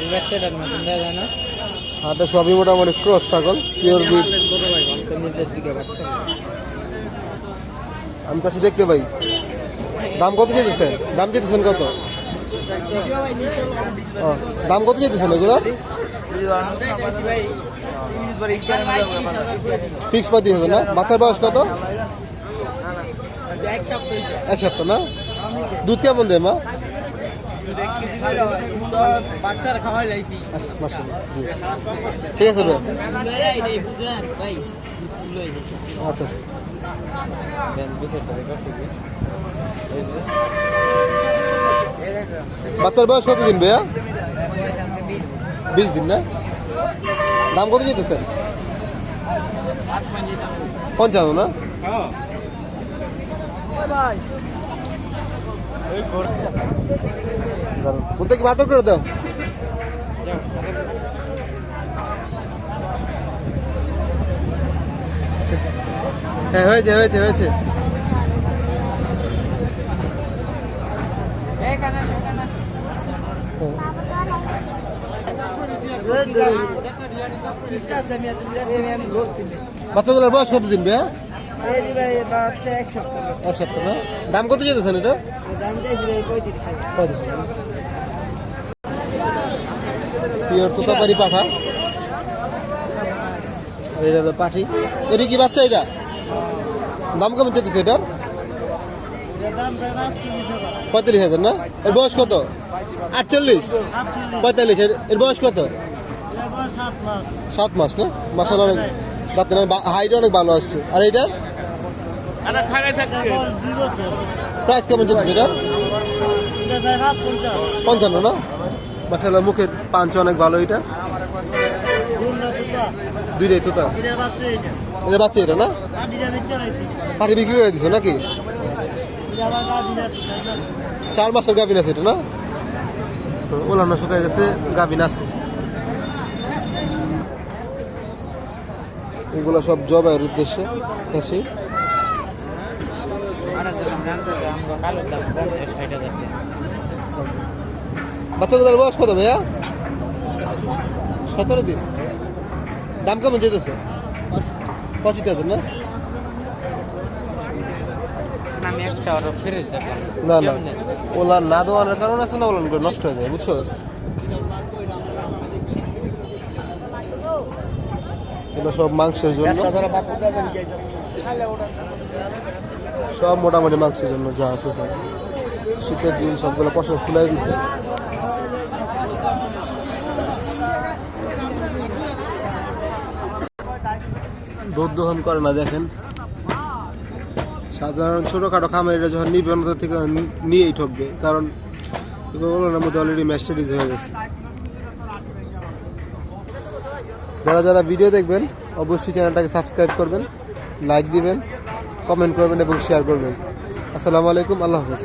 এই না হাটে সবই মোটামুটি ক্রস ছাগল পিওর বাচ্চা। আমি কাছে দেখতে পাই। দাম কত যেতেছেন দাম যেতেছেন কত? দাম কত যেতেছেন এগুলো? ফিক্স পঁয়ত্রিশ হাজার না? বাচ্চার বয়স কত? এক সপ্তাহ না? দুধ কেমন দেয় মা? ঠিক আছে ভাই ভাই আচ্ছা আচ্ছা। বাচ্চার বয়স কত দিন ভাইয়া? বিশ দিন না? দাম কত যেতেছেন পঞ্চান্ন না? দারুণ। বলতে কি বাতর করে দাও। হ্যাঁ হয়েছে হয়েছে হয়েছে। বাচ্চাগুলোর বয়স কত দিন বাচ্চা এক সপ্তাহ না? দাম কত যেতেছেন এটা? পঁয়ত্রিশ পিওর তোতাপারি পাঠা। আর এটা হলো পাঠি। এটা কি বাচ্চা এটা? দাম কেমন এটার দাম আটচল্লিশ হাজার। পঁয়তাল্লিশ হাজার না? এর বয়স কত? আটচল্লিশ? পঁয়তাল্লিশ। এর বয়স কত? সাত মাস। না? মাসাল অনেক হাইট অনেক ভালো আসছে। আর এইটা? প্রাইস কেমন চলছে এটা পাঁচ পঞ্চান্ন, না? মাসাল্লাহ মুখের পাঞ্চ অনেক ভালো এটা। দুইটাই তোতা। এটা বাচ্চা এটা, না? পাটি বিক্রি করে দিছো নাকি? চার মাসের গাভিন আছে এটা, না? ওলানো শুকায় গেছে, গাভিন আছে। এগুলো সব জবাইয়ের উদ্দেশ্যে, খাসি। বাচ্চাগুলোর বয়স কত ভাইয়া? সতেরো দিন। দাম কেমন যেতেছে পঁচিশ হাজার না? না না। ওলা না দেওয়ানোর কারণ আছে না ওলান করে নষ্ট হয়ে যায় বুঝছ? এগুলো সব মাংসের জন্য। সব মোটামুটি মাংসের জন্য যা আছে শীতের দিন সবগুলো পশম ফুলাই দিছে। দুধ দহন করে না, দেখেন। সাধারণ ছোটোখাটো খামারিরা যখন নিবে, ওনাদের থেকে নিয়েই ঠকবে। কারণ ওগুলোর মধ্যে অলরেডি ম্যাস্টারিজ হয়ে গেছে। যারা যারা ভিডিও দেখবেন, অবশ্যই চ্যানেলটাকে সাবস্ক্রাইব করবেন লাইক দিবেন। কমেন্ট করবেন এবং শেয়ার করবেন। আসসালামু আলাইকুম আল্লাহ হাফেজ।